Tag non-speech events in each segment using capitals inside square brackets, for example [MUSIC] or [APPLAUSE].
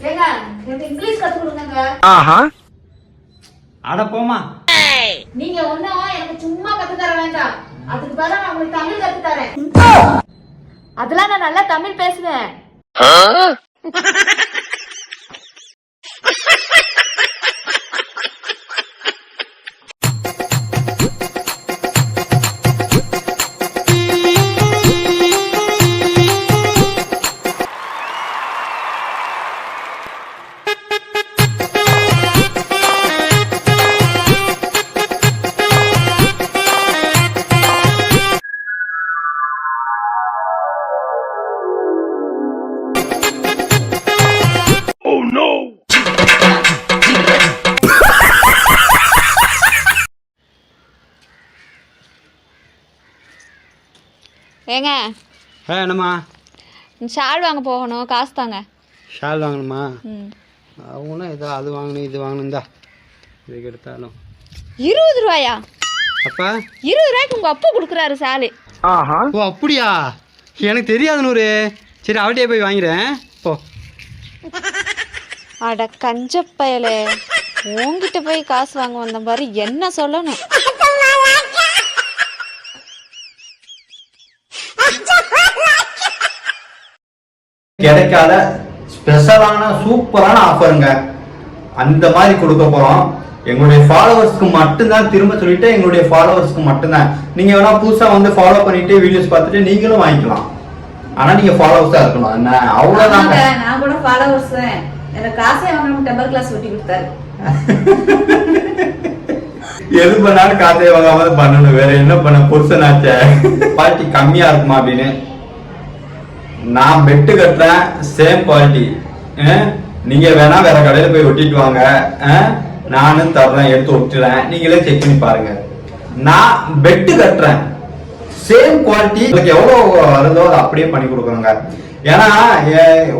ஏங்க எனக்கு இங்கிலீஷ் கத்து கொடுங்க அட போமா நீங்க ஒண்ணும் எனக்கு சும்மா கத்து தர வேண்டாம். அதுக்கு பதிலா நான் உங்களுக்கு தமிழ் கத்து தரேன். அதெல்லாம் நான் நல்லா தமிழ் பேசுவேன். [LAUGHS] ஏங்க ஏ என்னம்மா? ஷால் வாங்க போகணும் காசு தாங்க. ஷால் வாங்கணுமா? ம். அவங்களும் இதோ அது வாங்கணும் இது வாங்கணும் தான் இதுக்கு எடுத்தாலும். இருபது ரூபாயா? அப்பா? இருபது ரூபாய்க்கு உங்க அப்பா கொடுக்குறாரு சாலு ஓ அப்படியா? எனக்கு தெரியாது நூறு சரி அவட்டே போய் வாங்கிறேன் போ. அட கஞ்ச பயலே. உன்கிட்ட போய் காசு வாங்க வந்த பாரு என்ன சொல்லணும்? கிடைக்காத ஸ்பெஷலான சூப்பரான ஆஃபருங்க அந்த மாதிரி கொடுக்க போறோம். எங்களுடைய ஃபாலோவர்ஸ்க்கு மட்டும்தான் திரும்ப சொல்லிட்டு எங்களுடைய ஃபாலோவர்ஸ்க்கு மட்டும்தான். நீங்க வேணா புதுசா வந்து ஃபாலோ பண்ணிட்டு வீடியோஸ் பார்த்துட்டு நீங்களும் வாங்கிக்கலாம். ஆனா நீங்க ஃபாலோவர்ஸா இருக்கணும். என்ன? அவ்வளவுதான் ஆமாங்க, நான் கூட ஃபாலோவர்ஸ் தான் எனக்கு காசே வாங்கணும் டெம்பர் கிளாஸ் ஒட்டி கொடுத்தாரு. எது பண்ணாலும் காசே வாங்காம பண்ணணும். வேற என்ன பண்ண புருஷனாச்சே குவாலிட்டி கம்மியா இருக்குமா அப்படின்னு. நான் பெட்டு கட்டுறேன் சேம் குவாலிட்டி நீங்க வேணா வேற கடையில போய் ஒட்டிட்டு வாங்க. நானும் தர்றேன் எடுத்து ஒட்டுறேன் நீங்களே செக் பண்ணி பாருங்க. நான் பெட்டு கட்டுறேன். சேம் குவாலிட்டி உங்களுக்கு எவ்வளவு வருதோ அதை அப்படியே பண்ணி கொடுக்குறோங்க ஏன்னா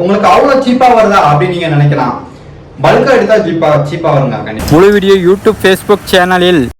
உங்களுக்கு அவ்வளவு சீப்பா வருதா அப்படின்னு நீங்க நினைக்கலாம். பல்காக எடுத்தால் சீப்பா சீப்பா வருங்க முழு வீடியோ யூடியூப் ஃபேஸ்புக் சேனலில்